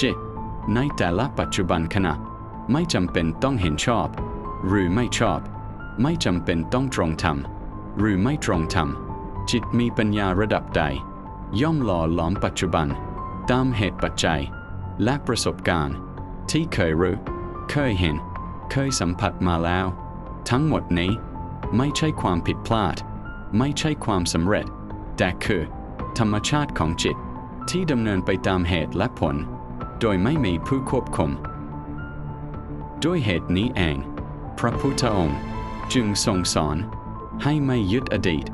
จในแต่ละปัจจุบันขณะ ไม่จำเป็นต้องเห็นชอบ หรือไม่ชอบ ไม่จำเป็นต้องตรงธรรม หรือไม่ตรงธรรม จิตมีปัญญาระดับใด ย่อมหล่อหลอมปัจจุบัน ตามเหตุปัจจัย และประสบการณ์ ที่เคยรู้ เคยเห็น เคยสัมผัสมาแล้ว ทั้งหมดนี้ ไม่ใช่ความผิดพลาด ไม่ใช่ความสำเร็จ แต่คือ ธรรมชาติของจิต ที่ดำเนินไปตามเหตุและผล โดยไม่มีผู้ควบคุม ด้วยเหตุนี้เอง พระพุทธองค์จึงทรงสอนให้ไม่ยึดอดีต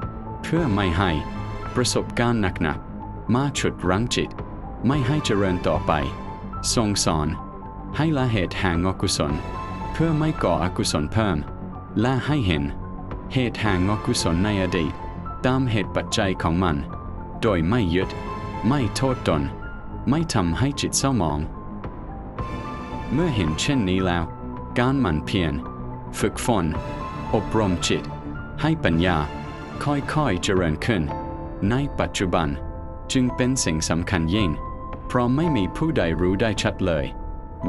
เพื่อไม่ให้ประสบการณ์หนักๆมาฉุดรั้งจิต ไม่ให้เจริญต่อไป ทรงสอนให้ละเหตุแห่งอกุศล เพื่อไม่ก่ออกุศลเพิ่มและให้เห็น เหตุแห่งอกุศลในอดีต ตามเหตุปัจจัยของมัน โดยไม่ยึด ไม่โทษตน ไม่ทำให้จิตเศร้าหมอง เมื่อเห็นเช่นนี้แล้ว การหมั่นเพียรฝึกฝนอบรมจิต ให้ปัญญา ค่อยๆเจริญขึ้น ในปัจจุบันจึงเป็นสิ่งสำคัญยิ่ง เพราะไม่มีผู้ใดรู้ได้ชัดเลย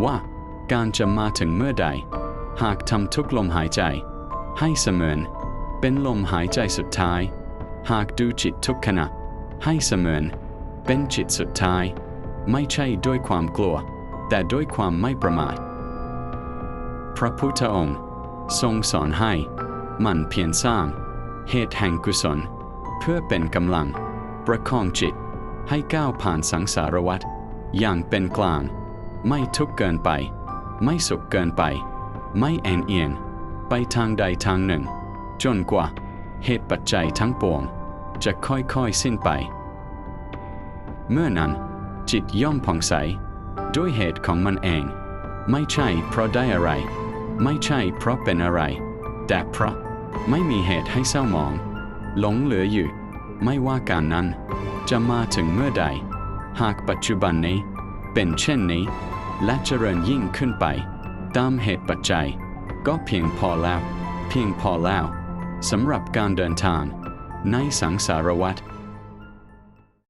ว่าการจะมาถึงเมื่อใด หากทำทุกลมหายใจ ให้เสมือนเป็นลมหายใจสุดท้าย หากดูจิตทุกขณะ ให้เสมือนเป็นจิตสุดท้าย ไม่ใช่ด้วยความกลัว แต่ด้วยความไม่ประมาท พระพุทธองค์ ทรงสอนให้มันเพียรสร้าง เหตุแห่งกุศล เพื่อเป็นกำลัง ประคองจิต ให้ก้าวผ่านสังสารวัฏอย่างเป็นกลาง ไม่ทุกข์เกินไป ไม่สุขเกินไป ไม่แอนเอียง ไปทางใดทางหนึ่ง จนกว่า เหตุปัจจัยทั้งปวง จะค่อยๆสิ้นไป เมื่อนั้น จิตย่อมผ่องใส ด้วยเหตุของมันเอง ไม่ใช่เพราะได้อะไร ไม่ใช่เพราะเป็นอะไร แต่เพราะไม่มีเหตุให้เศร้าหมอง หลงเหลืออยู่ ไม่ว่าการนั้น จะมาถึงเมื่อใด หากปัจจุบันนี้ เป็นเช่นนี้ และเจริญยิ่งขึ้นไป ตามเหตุปัจจัย ก็เพียงพอแล้ว เพียงพอแล้วสำหรับการเดินทางในสังสารวัฏ